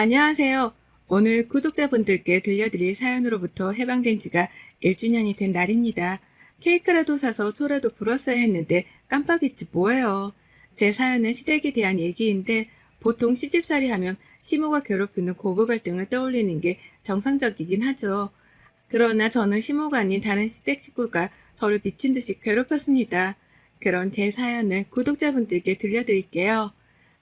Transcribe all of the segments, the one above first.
안녕하세요. 오늘 구독자분들께 들려드릴 사연으로부터 해방된 지가 1주년이 된 날입니다. 케이크라도 사서 초라도 불었어야 했는데 깜빡했지 뭐예요. 제 사연은 시댁에 대한 얘기인데 보통 시집살이 하면 시모가 괴롭히는 고부 갈등을 떠올리는 게 정상적이긴 하죠. 그러나 저는 시모가 아닌 다른 시댁 식구가 저를 미친 듯이 괴롭혔습니다. 그런 제 사연을 구독자분들께 들려드릴게요.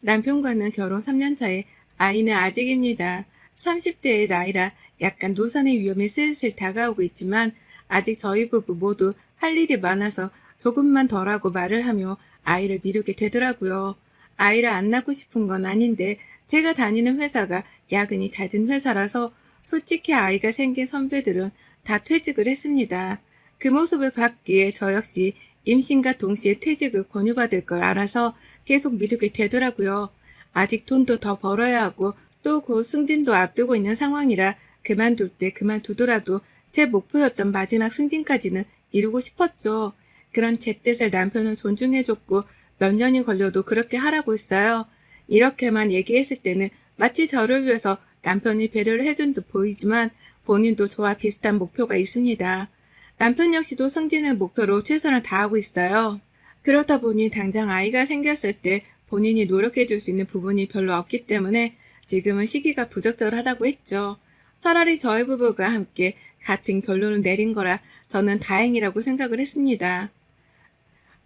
남편과는 결혼 3년 차에 아이는 아직입니다. 30대의 나이라 약간 노산의 위험이 슬슬 다가오고 있지만 아직 저희 부부 모두 할 일이 많아서 조금만 덜 하고 말을 하며 아이를 미루게 되더라고요. 아이를 안 낳고 싶은 건 아닌데 제가 다니는 회사가 야근이 잦은 회사라서 솔직히 아이가 생긴 선배들은 다 퇴직을 했습니다. 그 모습을 봤기에 저 역시 임신과 동시에 퇴직을 권유받을 걸 알아서 계속 미루게 되더라고요. 아직 돈도 더 벌어야 하고 또 곧 승진도 앞두고 있는 상황이라 그만둘 때 그만두더라도 제 목표였던 마지막 승진까지는 이루고 싶었죠. 그런 제 뜻을 남편은 존중해줬고 몇 년이 걸려도 그렇게 하라고 했어요. 이렇게만 얘기했을 때는 마치 저를 위해서 남편이 배려를 해준 듯 보이지만 본인도 저와 비슷한 목표가 있습니다. 남편 역시도 승진을 목표로 최선을 다하고 있어요. 그렇다 보니 당장 아이가 생겼을 때 본인이 노력해 줄 수 있는 부분이 별로 없기 때문에 지금은 시기가 부적절하다고 했죠. 차라리 저희 부부가 함께 같은 결론을 내린 거라 저는 다행이라고 생각을 했습니다.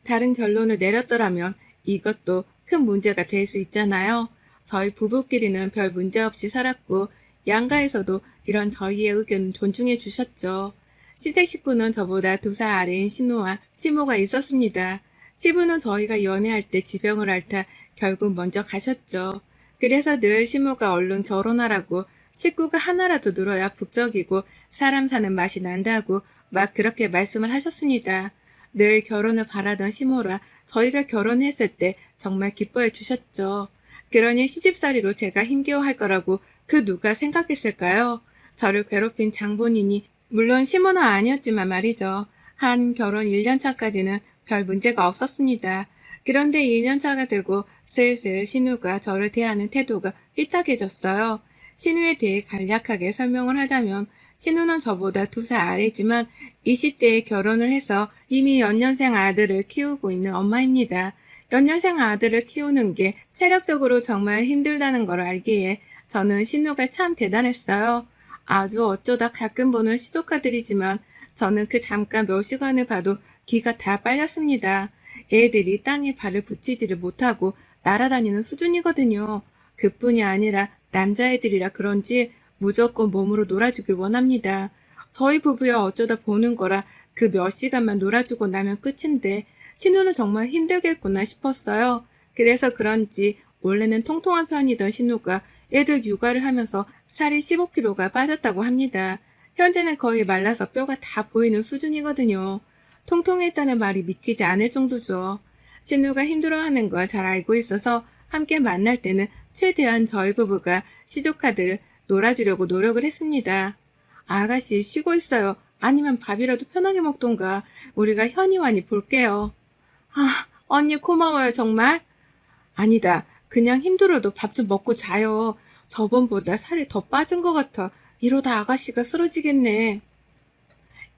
다른 결론을 내렸더라면 이것도 큰 문제가 될 수 있잖아요. 저희 부부끼리는 별 문제 없이 살았고 양가에서도 이런 저희의 의견 존중해 주셨죠. 시댁 식구는 저보다 두 살 아래인 신우와 시모가 있었습니다. 시부는 저희가 연애할 때 지병을 앓다 결국 먼저 가셨죠. 그래서 늘 시모가 얼른 결혼하라고 식구가 하나라도 늘어야 북적이고 사람 사는 맛이 난다고 막 그렇게 말씀을 하셨습니다. 늘 결혼을 바라던 시모라 저희가 결혼했을 때 정말 기뻐해 주셨죠. 그러니 시집살이로 제가 힘겨워할 거라고 그 누가 생각했을까요? 저를 괴롭힌 장본인이 물론 시모는 아니었지만 말이죠. 한 결혼 1년 차까지는 별 문제가 없었습니다. 그런데 2년 차가 되고 슬슬 신우가 저를 대하는 태도가 삐딱해졌어요. 신우에 대해 간략하게 설명을 하자면 신우는 저보다 두 살 아래지만 20대에 결혼을 해서 이미 연년생 아들을 키우고 있는 엄마입니다. 연년생 아들을 키우는 게 체력적으로 정말 힘들다는 걸 알기에 저는 신우가 참 대단했어요. 아주 어쩌다 가끔 보는 시조카들이지만 저는 그 잠깐 몇 시간을 봐도 기가 다 빨렸습니다. 애들이 땅에 발을 붙이지를 못하고 날아다니는 수준이거든요. 그뿐이 아니라 남자애들이라 그런지 무조건 몸으로 놀아주길 원합니다. 저희 부부야 어쩌다 보는 거라 그 몇 시간만 놀아주고 나면 끝인데 신우는 정말 힘들겠구나 싶었어요. 그래서 그런지 원래는 통통한 편이던 신우가 애들 육아를 하면서 살이 15kg가 빠졌다고 합니다. 현재는 거의 말라서 뼈가 다 보이는 수준이거든요. 통통했다는 말이 믿기지 않을 정도죠. 신우가 힘들어하는 걸 잘 알고 있어서 함께 만날 때는 최대한 저희 부부가 시조카들을 놀아주려고 노력을 했습니다. 아가씨 쉬고 있어요. 아니면 밥이라도 편하게 먹던가. 우리가 현이완이 볼게요. 아, 언니 고마워요, 정말. 아니다. 그냥 힘들어도 밥 좀 먹고 자요. 저번보다 살이 더 빠진 것 같아. 이러다 아가씨가 쓰러지겠네.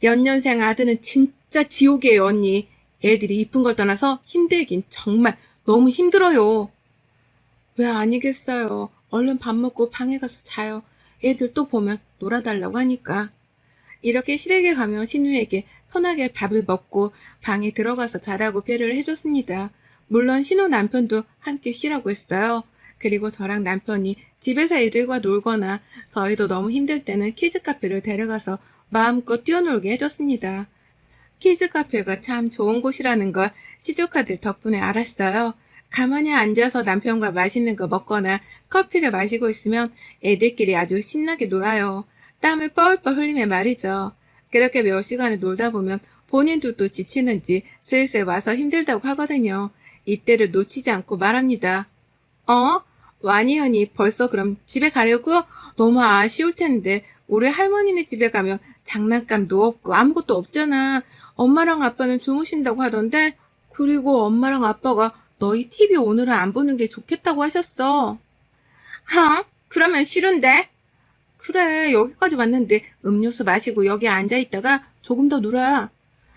연년생 아들은 진 짜 지옥이에요, 언니. 애들이 이쁜 걸 떠나서 힘들긴 정말 너무 힘들어요. 왜 아니겠어요. 얼른 밥 먹고 방에 가서 자요. 애들 또 보면 놀아달라고 하니까. 이렇게 시댁에 가면 신우에게 편하게 밥을 먹고 방에 들어가서 자라고 배려를 해줬습니다. 물론 신우 남편도 함께 쉬라고 했어요. 그리고 저랑 남편이 집에서 애들과 놀거나 저희도 너무 힘들 때는 키즈 카페를 데려가서 마음껏 뛰어놀게 해줬습니다. 키즈 카페가 참 좋은 곳이라는 걸 시조카들 덕분에 알았어요. 가만히 앉아서 남편과 맛있는 거 먹거나 커피를 마시고 있으면 애들끼리 아주 신나게 놀아요. 땀을 뻘뻘 흘리며 말이죠. 그렇게 몇 시간을 놀다 보면 본인도 또 지치는지 슬슬 와서 힘들다고 하거든요. 이때를 놓치지 않고 말합니다. 어? 와니언이 벌써 그럼 집에 가려고? 너무 아쉬울 텐데 우리 할머니네 집에 가면 장난감도 없고 아무것도 없잖아. 엄마랑 아빠는 주무신다고 하던데 그리고 엄마랑 아빠가 너희 TV 오늘은 안 보는 게 좋겠다고 하셨어. 하? 그러면 싫은데? 그래, 여기까지 왔는데 음료수 마시고 여기 앉아있다가 조금 더 놀아.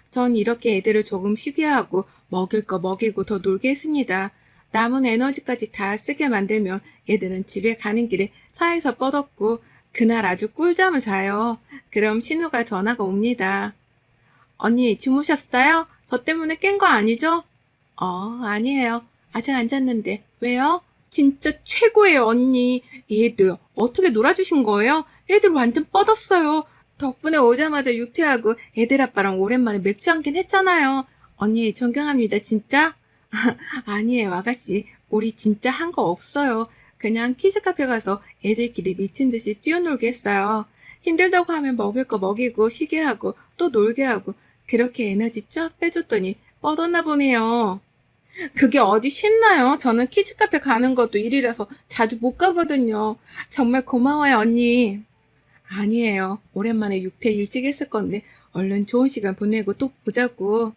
전 이렇게 애들을 조금 쉬게 하고 먹일 거 먹이고 더 놀게 했습니다. 남은 에너지까지 다 쓰게 만들면 애들은 집에 가는 길에 차에서 뻗었고 그날 아주 꿀잠을 자요. 그럼 신우가 전화가 옵니다. 언니 주무셨어요? 저 때문에 깬 거 아니죠? 어, 아니에요. 아직 안 잤는데. 왜요? 진짜 최고예요, 언니. 얘들 어떻게 놀아주신 거예요? 애들 완전 뻗었어요. 덕분에 오자마자 육퇴하고 애들 아빠랑 오랜만에 맥주 한 캔 했잖아요. 언니 존경합니다, 진짜? 아니에요, 아가씨. 우리 진짜 한 거 없어요. 그냥 키즈카페 가서 애들끼리 미친 듯이 뛰어놀게 했어요. 힘들다고 하면 먹을 거 먹이고 쉬게 하고 또 놀게 하고 그렇게 에너지 쫙 빼줬더니 뻗었나 보네요. 그게 어디 쉽나요? 저는 키즈카페 가는 것도 일이라서 자주 못 가거든요. 정말 고마워요, 언니. 아니에요. 오랜만에 육퇴 일찍 했을 건데 얼른 좋은 시간 보내고 또 보자고.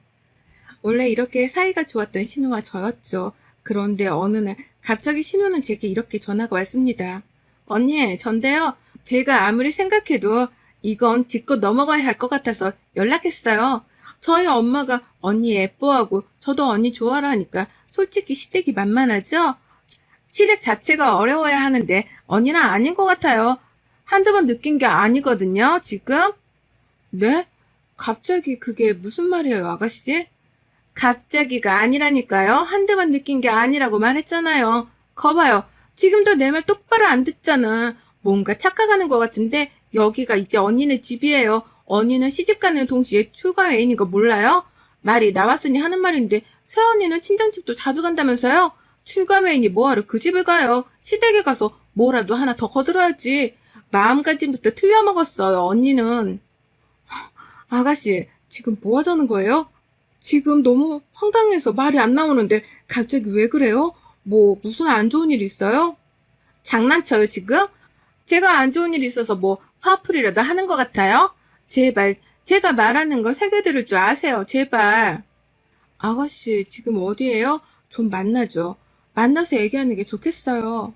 원래 이렇게 사이가 좋았던 신우와 저였죠. 그런데 어느 날 갑자기 신우는 제게 이렇게 전화가 왔습니다. 언니, 전데요. 제가 아무리 생각해도 이건 짚고 넘어가야 할 것 같아서 연락했어요. 저희 엄마가 언니 예뻐하고 저도 언니 좋아라 하니까 솔직히 시댁이 만만하죠? 시댁 자체가 어려워야 하는데 언니는 아닌 것 같아요. 한두 번 느낀 게 아니거든요, 지금? 네? 갑자기 그게 무슨 말이에요, 아가씨? 갑자기가 아니라니까요. 한두 번 느낀 게 아니라고 말했잖아요. 거봐요. 지금도 내 말 똑바로 안 듣잖아. 뭔가 착각하는 것 같은데 여기가 이제 언니네 집이에요. 언니는 시집가는 동시에 추가 애인인 거 몰라요? 말이 나왔으니 하는 말인데 새언니는 친정집도 자주 간다면서요? 추가 애인이 뭐하러 그 집을 가요? 시댁에 가서 뭐라도 하나 더 거들어야지. 마음가짐부터 틀려먹었어요, 언니는. 아가씨, 지금 뭐 하자는 거예요? 지금 너무 황당해서 말이 안 나오는데 갑자기 왜 그래요? 뭐 무슨 안 좋은 일 있어요? 장난쳐요 지금? 제가 안 좋은 일 있어서 뭐 화풀이라도 하는 것 같아요? 제발 제가 말하는 거 새겨 들을 줄 아세요 제발 아가씨 지금 어디에요? 좀 만나죠 만나서 얘기하는 게 좋겠어요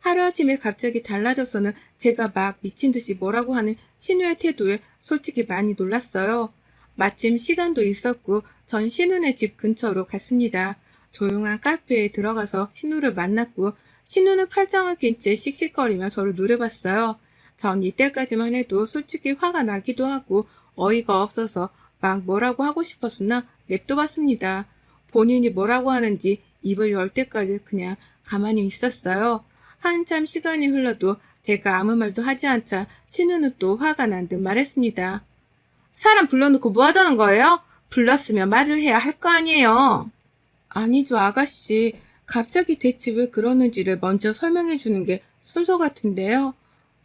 하루아침에 갑자기 달라져서는 제가 막 미친 듯이 뭐라고 하는 신우의 태도에 솔직히 많이 놀랐어요. 마침 시간도 있었고 전 신우네 집 근처로 갔습니다. 조용한 카페에 들어가서 신우를 만났고 신우는 팔짱을 낀 채 씩씩거리며 저를 노려봤어요. 전 이때까지만 해도 솔직히 화가 나기도 하고 어이가 없어서 막 뭐라고 하고 싶었으나 냅둬봤습니다. 본인이 뭐라고 하는지 입을 열 때까지 그냥 가만히 있었어요. 한참 시간이 흘러도 제가 아무 말도 하지 않자 신우는 또 화가 난 듯 말했습니다. 사람 불러놓고 뭐 하자는 거예요? 불렀으면 말을 해야 할 거 아니에요. 아니죠, 아가씨. 갑자기 대체 왜 그러는지를 먼저 설명해 주는 게 순서 같은데요.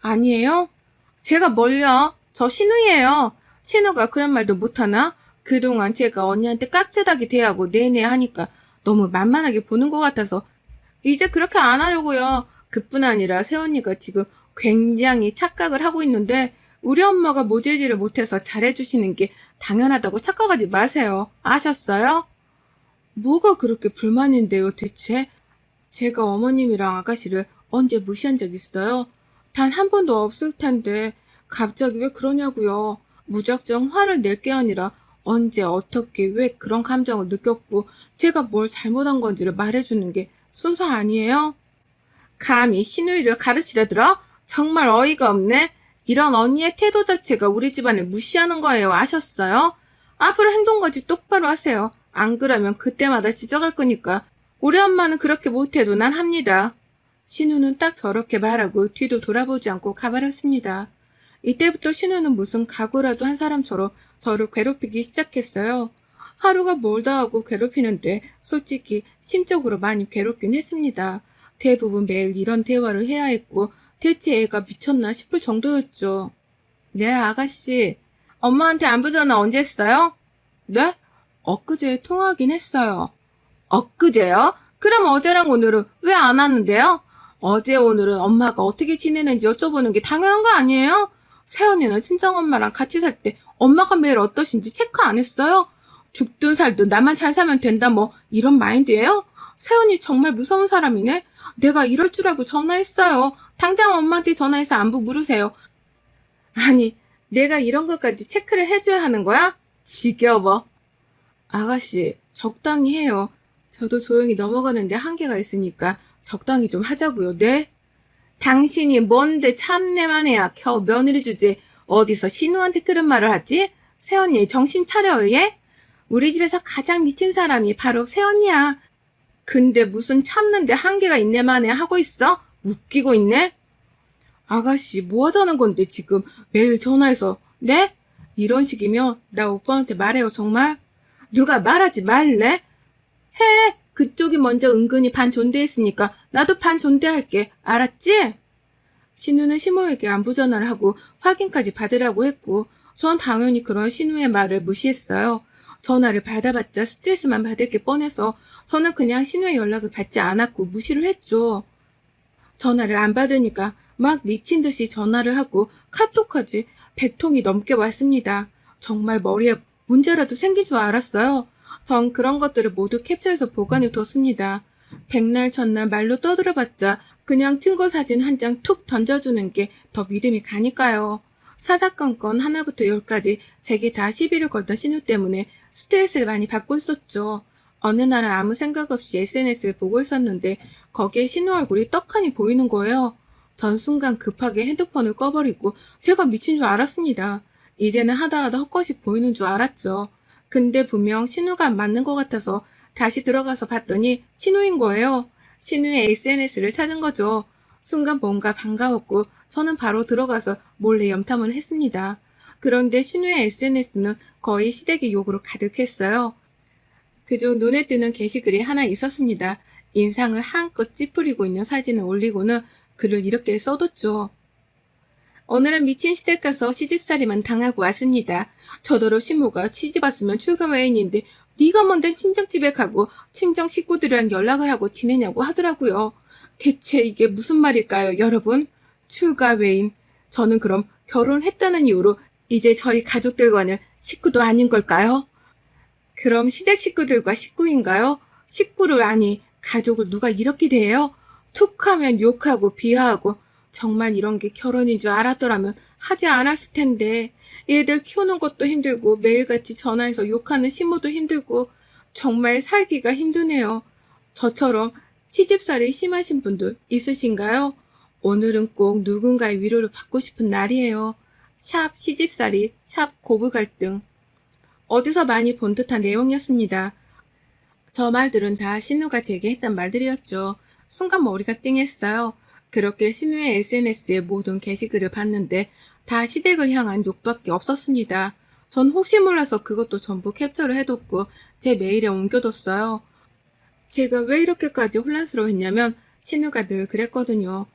아니에요? 제가 뭘요? 저 신우예요. 신우가 그런 말도 못하나? 그동안 제가 언니한테 깍듯하게 대하고 내내 하니까 너무 만만하게 보는 것 같아서 이제 그렇게 안 하려고요. 그뿐 아니라 새언니가 지금 굉장히 착각을 하고 있는데 우리 엄마가 모질지를 못해서 잘해주시는 게 당연하다고 착각하지 마세요. 아셨어요? 뭐가 그렇게 불만인데요, 대체? 제가 어머님이랑 아가씨를 언제 무시한 적 있어요? 단 한 번도 없을 텐데 갑자기 왜 그러냐고요. 무작정 화를 낼 게 아니라 언제 어떻게 왜 그런 감정을 느꼈고 제가 뭘 잘못한 건지를 말해주는 게 순서 아니에요? 감히 신우이를 가르치려 들어? 정말 어이가 없네. 이런 언니의 태도 자체가 우리 집안을 무시하는 거예요. 아셨어요? 앞으로 행동거지 똑바로 하세요. 안 그러면 그때마다 지적할 거니까. 우리 엄마는 그렇게 못해도 난 합니다. 신우는 딱 저렇게 말하고 뒤도 돌아보지 않고 가버렸습니다. 이때부터 신우는 무슨 각오라도 한 사람처럼 저를 괴롭히기 시작했어요. 하루가 멀다 하고 괴롭히는데 솔직히 심적으로 많이 괴롭긴 했습니다. 대부분 매일 이런 대화를 해야 했고 대체 애가 미쳤나 싶을 정도였죠. 네, 아가씨. 엄마한테 안부 전화 언제 했어요? 네? 엊그제 통화하긴 했어요. 엊그제요? 그럼 어제랑 오늘은 왜 안 왔는데요? 어제 오늘은 엄마가 어떻게 지내는지 여쭤보는 게 당연한 거 아니에요? 세연이는 친정엄마랑 같이 살 때 엄마가 매일 어떠신지 체크 안 했어요? 죽든 살든 나만 잘 살면 된다 뭐 이런 마인드예요? 세연이 정말 무서운 사람이네. 내가 이럴 줄 알고 전화했어요. 당장 엄마한테 전화해서 안부 물으세요. 아니, 내가 이런 것까지 체크를 해줘야 하는 거야? 지겨워. 아가씨, 적당히 해요. 저도 조용히 넘어가는데 한계가 있으니까 적당히 좀 하자고요. 네? 당신이 뭔데 참내만 해야 겨우 며느리 주제 어디서 신우한테 그런 말을 하지? 세연이 정신 차려요, 얘? 우리 집에서 가장 미친 사람이 바로 세연이야. 근데 무슨 참는데 한계가 있네만 해 하고 있어? 웃기고 있네? 아가씨, 뭐 하자는 건데 지금 매일 전화해서, 네? 이런 식이면 나 오빠한테 말해요, 정말? 누가 말하지 말래? 해! 그쪽이 먼저 은근히 반 존대했으니까 나도 반 존대할게. 알았지? 신우는 시모에게 안부 전화를 하고 확인까지 받으라고 했고, 전 당연히 그런 신우의 말을 무시했어요. 전화를 받아봤자 스트레스만 받을 게 뻔해서 저는 그냥 신우의 연락을 받지 않았고 무시를 했죠. 전화를 안 받으니까 막 미친 듯이 전화를 하고 카톡까지 100통이 넘게 왔습니다. 정말 머리에 문제라도 생긴 줄 알았어요. 전 그런 것들을 모두 캡처해서 보관해 뒀습니다. 백날 첫날 말로 떠들어봤자 그냥 증거 사진 한 장 툭 던져주는 게 더 믿음이 가니까요. 사사건건 하나부터 열까지 제게 다 시비를 걸던 신우 때문에 스트레스를 많이 받고 있었죠. 어느 날은 아무 생각 없이 SNS를 보고 있었는데 거기에 신우 얼굴이 떡하니 보이는 거예요. 전 순간 급하게 핸드폰을 꺼버리고 제가 미친 줄 알았습니다. 이제는 하다하다 헛것이 보이는 줄 알았죠. 근데 분명 신우가 맞는 것 같아서 다시 들어가서 봤더니 신우인 거예요. 신우의 SNS를 찾은 거죠. 순간 뭔가 반가웠고 저는 바로 들어가서 몰래 염탐을 했습니다. 그런데 신우의 SNS는 거의 시댁의 욕으로 가득했어요. 그중 눈에 띄는 게시글이 하나 있었습니다. 인상을 한껏 찌푸리고 있는 사진을 올리고는 글을 이렇게 써뒀죠. 오늘은 미친 시댁 가서 시집살이만 당하고 왔습니다. 저더러 시모가 시집 왔으면 출가 외인인데 네가 뭔데 친정집에 가고 친정 식구들이랑 연락을 하고 지내냐고 하더라고요. 대체 이게 무슨 말일까요, 여러분? 출가 외인. 저는 그럼 결혼했다는 이유로 이제 저희 가족들과는 식구도 아닌 걸까요? 그럼 시댁 식구들과 식구인가요? 식구를 아니 가족을 누가 이렇게 대해요? 툭 하면 욕하고 비하하고 정말 이런 게 결혼인 줄 알았더라면 하지 않았을 텐데 얘들 키우는 것도 힘들고 매일같이 전화해서 욕하는 시모도 힘들고 정말 살기가 힘드네요. 저처럼 시집살이 심하신 분들 있으신가요? 오늘은 꼭 누군가의 위로를 받고 싶은 날이에요. 샵 시집살이, 샵 고부 갈등. 어디서 많이 본 듯한 내용이었습니다. 저 말들은 다 신우가 제게 했던 말들이었죠. 순간 머리가 띵했어요. 그렇게 신우의 SNS에 모든 게시글을 봤는데 다 시댁을 향한 욕밖에 없었습니다. 전 혹시 몰라서 그것도 전부 캡처를 해뒀고 제 메일에 옮겨뒀어요. 제가 왜 이렇게까지 혼란스러워했냐면 신우가 늘 그랬거든요.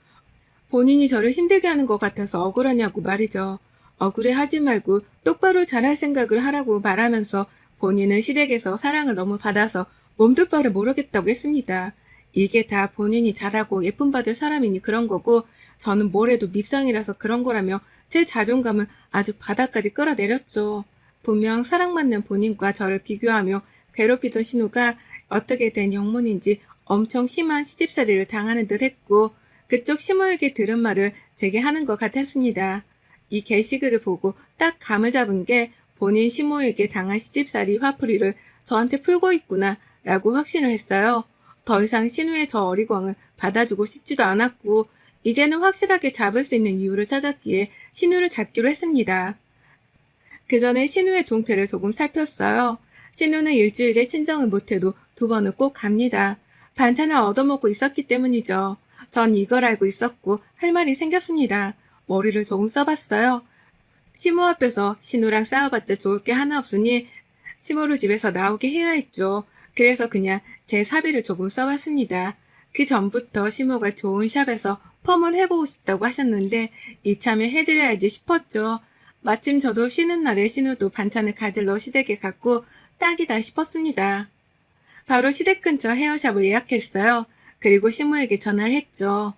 본인이 저를 힘들게 하는 것 같아서 억울하냐고 말이죠. 억울해 하지 말고 똑바로 잘할 생각을 하라고 말하면서 본인은 시댁에서 사랑을 너무 받아서 몸둘 바를 모르겠다고 했습니다. 이게 다 본인이 잘하고 예쁨 받을 사람이니 그런 거고 저는 뭘 해도 밉상이라서 그런 거라며 제 자존감을 아주 바닥까지 끌어내렸죠. 분명 사랑받는 본인과 저를 비교하며 괴롭히던 신우가 어떻게 된 영문인지 엄청 심한 시집살이를 당하는 듯 했고 그쪽 시모에게 들은 말을 제게 하는 것 같았습니다. 이 게시글을 보고 딱 감을 잡은 게 본인 시모에게 당한 시집살이 화풀이를 저한테 풀고 있구나 라고 확신을 했어요. 더 이상 신우의 저 어리광을 받아주고 싶지도 않았고 이제는 확실하게 잡을 수 있는 이유를 찾았기에 신우를 잡기로 했습니다. 그 전에 신우의 동태를 조금 살폈어요. 신우는 일주일에 친정을 못해도 두 번은 꼭 갑니다. 반찬을 얻어먹고 있었기 때문이죠. 전 이걸 알고 있었고 할 말이 생겼습니다. 머리를 조금 써봤어요. 시모 앞에서 신우랑 싸워봤자 좋을 게 하나 없으니 시모를 집에서 나오게 해야 했죠. 그래서 그냥 제 사비를 조금 써봤습니다. 그 전부터 시모가 좋은 샵에서 펌을 해보고 싶다고 하셨는데 이참에 해드려야지 싶었죠. 마침 저도 쉬는 날에 신우도 반찬을 가질러 시댁에 갔고 딱이다 싶었습니다. 바로 시댁 근처 헤어샵을 예약했어요. 그리고 시모에게 전화를 했죠.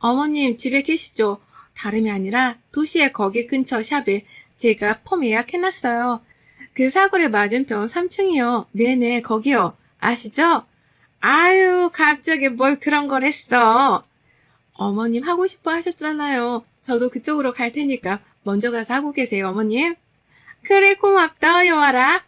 어머님 집에 계시죠? 다름이 아니라 도시의 거기 근처 샵에 제가 펌 예약해놨어요. 그 사거리 맞은편 3층이요. 네네 거기요. 아시죠? 아유, 갑자기 뭘 그런 걸 했어. 어머님 하고 싶어 하셨잖아요. 저도 그쪽으로 갈 테니까 먼저 가서 하고 계세요, 어머님. 그래, 고맙다, 여와라.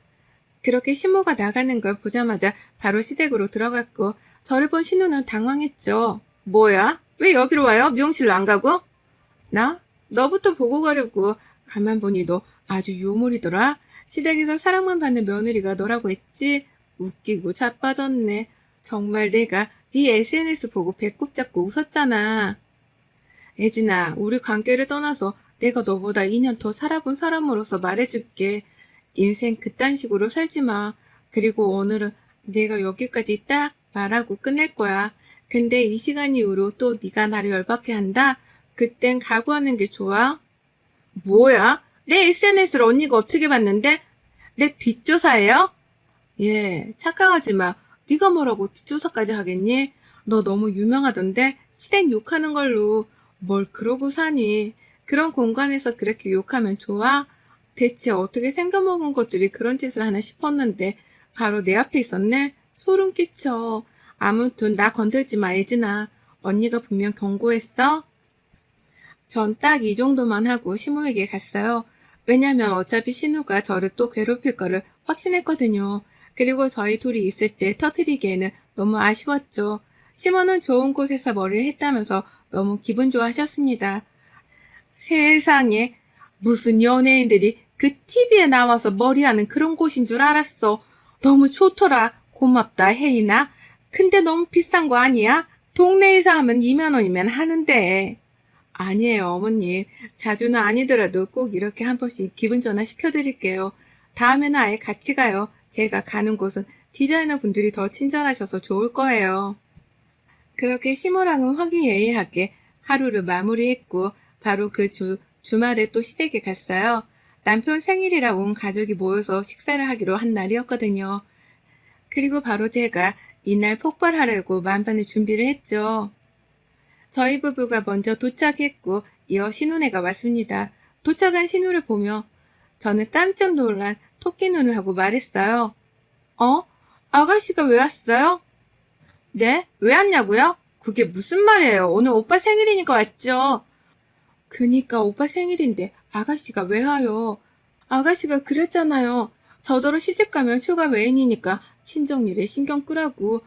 그렇게 신모가 나가는 걸 보자마자 바로 시댁으로 들어갔고, 저를 본 신우는 당황했죠. 뭐야? 왜 여기로 와요? 미용실로 안 가고? 나? 너부터 보고 가려고. 가만 보니 너 아주 요물이더라. 시댁에서 사랑만 받는 며느리가 너라고 했지? 웃기고 자빠졌네. 정말 내가 네 SNS 보고 배꼽 잡고 웃었잖아. 예진아, 우리 관계를 떠나서 내가 너보다 2년 더 살아본 사람으로서 말해줄게. 인생 그딴 식으로 살지 마. 그리고 오늘은 내가 여기까지 딱 말하고 끝낼 거야. 근데 이 시간 이후로 또 네가 나를 열받게 한다? 그땐 각오하는 게 좋아. 뭐야? 내 SNS를 언니가 어떻게 봤는데? 내 뒷조사예요? 예, 착각하지 마. 네가 뭐라고 뒷조사까지 하겠니? 너 너무 유명하던데 시댁 욕하는 걸로 뭘 그러고 사니? 그런 공간에서 그렇게 욕하면 좋아? 대체 어떻게 생겨먹은 것들이 그런 짓을 하나 싶었는데 바로 내 앞에 있었네? 소름 끼쳐. 아무튼 나 건들지 마, 예진아. 언니가 분명 경고했어? 전 딱 이 정도만 하고 시모에게 갔어요. 왜냐면 어차피 신우가 저를 또 괴롭힐 거를 확신했거든요. 그리고 저희 둘이 있을 때 터트리기에는 너무 아쉬웠죠. 시모는 좋은 곳에서 머리를 했다면서 너무 기분 좋아하셨습니다. 세상에 무슨 연예인들이 그 TV에 나와서 머리하는 그런 곳인 줄 알았어. 너무 좋더라. 고맙다, 혜인아. 근데 너무 비싼 거 아니야? 동네에서 하면 2만 원이면 하는데. 아니에요, 어머님. 자주는 아니더라도 꼭 이렇게 한 번씩 기분 전환 시켜드릴게요. 다음에는 아예 같이 가요. 제가 가는 곳은 디자이너 분들이 더 친절하셔서 좋을 거예요. 그렇게 시모랑은 화기애애하게 하루를 마무리했고, 바로 그 주, 주말에 또 시댁에 갔어요. 남편 생일이라 온 가족이 모여서 식사를 하기로 한 날이었거든요. 그리고 바로 제가 이날 폭발하려고 만반의 준비를 했죠. 저희 부부가 먼저 도착했고 이어 신혼애가 왔습니다. 도착한 신우를 보며 저는 깜짝 놀란 토끼 눈을 하고 말했어요. 어? 아가씨가 왜 왔어요? 네? 왜 왔냐고요? 그게 무슨 말이에요? 오늘 오빠 생일이니까 왔죠. 그니까 오빠 생일인데 아가씨가 왜 와요? 아가씨가 그랬잖아요. 저더러 시집가면 추가 외인이니까 친정일에 신경 끄라고.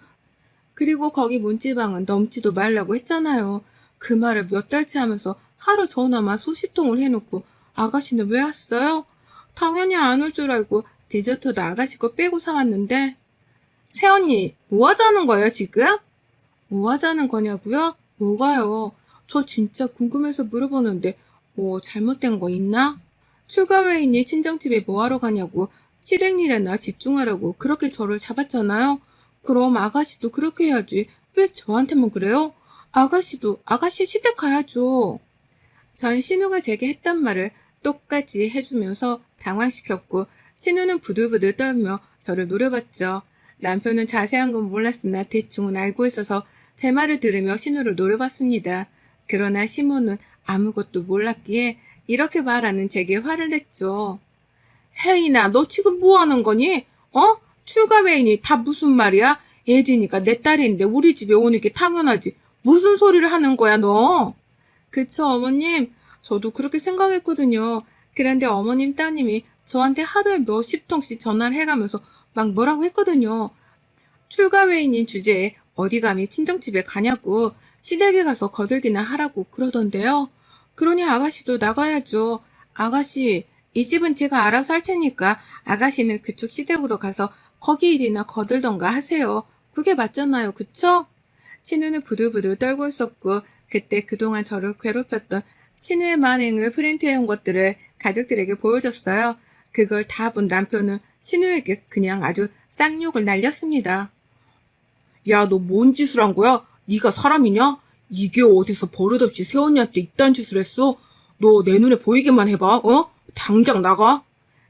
그리고 거기 문지방은 넘지도 말라고 했잖아요. 그 말을 몇 달째 하면서 하루 전화만 수십 통을 해놓고 아가씨는 왜 왔어요? 당연히 안 올 줄 알고 디저트도 아가씨 거 빼고 사왔는데 새언니 뭐 하자는 거예요 지금? 뭐 하자는 거냐고요? 뭐가요? 저 진짜 궁금해서 물어보는데 뭐 잘못된 거 있나? 추가 외인이 친정집에 뭐하러 가냐고 실행일에나 집중하라고 그렇게 저를 잡았잖아요. 그럼 아가씨도 그렇게 해야지. 왜 저한테만 그래요? 아가씨도 아가씨 시댁 가야죠. 전 신우가 제게 했던 말을 똑같이 해주면서 당황시켰고 신우는 부들부들 떨며 저를 노려봤죠. 남편은 자세한 건 몰랐으나 대충은 알고 있어서 제 말을 들으며 신우를 노려봤습니다. 그러나 시모는 아무것도 몰랐기에 이렇게 말하는 제게 화를 냈죠. 혜인아, 너 지금 뭐 하는 거니? 어? 추가 외인이 다 무슨 말이야? 예진이가 내 딸인데 우리 집에 오는 게 당연하지. 무슨 소리를 하는 거야, 너? 그쵸, 어머님. 저도 그렇게 생각했거든요. 그런데 어머님 따님이 저한테 하루에 몇십 통씩 전화를 해가면서 막 뭐라고 했거든요. 출가 외인인 주제에 어디 감히 친정집에 가냐고 시댁에 가서 거들기나 하라고 그러던데요. 그러니 아가씨도 나가야죠. 아가씨, 이 집은 제가 알아서 할 테니까 아가씨는 그쪽 시댁으로 가서 거기 일이나 거들던가 하세요. 그게 맞잖아요. 그쵸? 신우는 부들부들 떨고 있었고 그때 그동안 저를 괴롭혔던 신우의 만행을 프린트해온 것들을 가족들에게 보여줬어요. 그걸 다 본 남편은 신우에게 그냥 아주 쌍욕을 날렸습니다. 야, 너 뭔 짓을 한 거야? 네가 사람이냐? 이게 어디서 버릇없이 새언니한테 이딴 짓을 했어? 너 내 눈에 보이게만 해봐, 어? 당장 나가!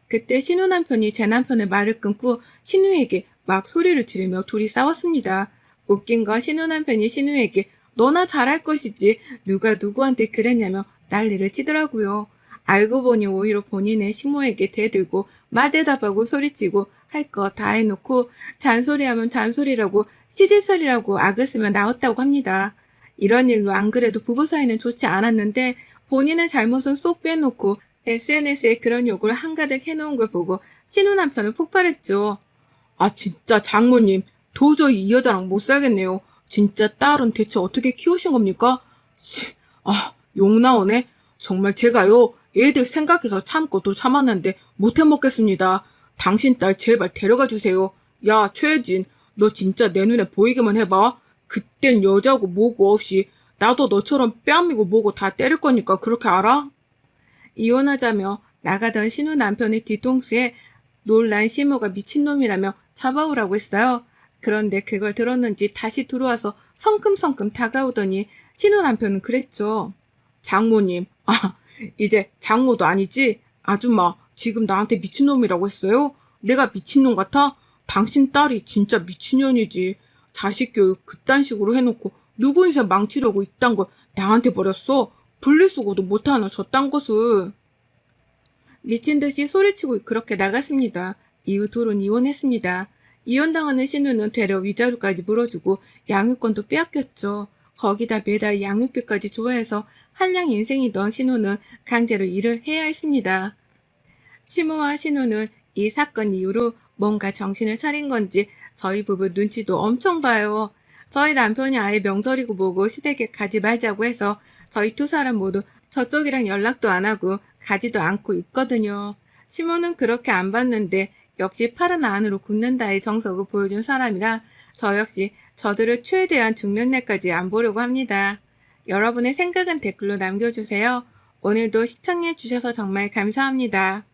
그때 신우 남편이 제 남편의 말을 끊고 신우에게 막 소리를 지르며 둘이 싸웠습니다. 웃긴 건 신우 남편이 신우에게 너나 잘할 것이지 누가 누구한테 그랬냐며 난리를 치더라고요. 알고 보니 오히려 본인의 시모에게 대들고 말대답하고 소리치고 할 거 다 해놓고 잔소리하면 잔소리라고 시집살이라고 악을 쓰면 나왔다고 합니다. 이런 일로 안 그래도 부부 사이는 좋지 않았는데 본인의 잘못은 쏙 빼놓고 SNS에 그런 욕을 한가득 해놓은 걸 보고 신우 남편은 폭발했죠. 아 진짜 장모님 도저히 이 여자랑 못 살겠네요. 진짜 딸은 대체 어떻게 키우신 겁니까? 씨, 아, 욕 나오네. 정말 제가요, 애들 생각해서 참고 또 참았는데 못해 먹겠습니다. 당신 딸 제발 데려가 주세요. 야, 최혜진, 너 진짜 내 눈에 보이기만 해봐. 그땐 여자고 뭐고 없이 나도 너처럼 뺨이고 뭐고 다 때릴 거니까 그렇게 알아? 이혼하자며 나가던 신우 남편의 뒤통수에 놀란 시모가 미친놈이라며 잡아오라고 했어요. 그런데 그걸 들었는지 다시 들어와서 성큼성큼 다가오더니 신우 남편은 그랬죠. 장모님, 아, 이제 장모도 아니지? 아줌마, 지금 나한테 미친놈이라고 했어요? 내가 미친놈 같아? 당신 딸이 진짜 미친년이지. 자식 교육 그딴 식으로 해놓고 누구 인생 망치려고 이딴 걸 나한테 버렸어? 분리수거도 못하는 저딴 것을. 미친 듯이 소리치고 그렇게 나갔습니다. 이후 둘은 이혼했습니다. 이혼당하는 신우는 되려 위자료까지 물어주고 양육권도 빼앗겼죠. 거기다 매달 양육비까지 좋아해서 한량 인생이던 신우는 강제로 일을 해야 했습니다. 시모와 신우는 이 사건 이후로 뭔가 정신을 차린 건지 저희 부부 눈치도 엄청 봐요. 저희 남편이 아예 명절이고 뭐고 시댁에 가지 말자고 해서 저희 두 사람 모두 저쪽이랑 연락도 안 하고 가지도 않고 있거든요. 시모는 그렇게 안 봤는데 역시 파란 안으로 굽는다의 정석을 보여준 사람이라 저 역시 저들을 최대한 죽는 날까지 안 보려고 합니다. 여러분의 생각은 댓글로 남겨주세요. 오늘도 시청해 주셔서 정말 감사합니다.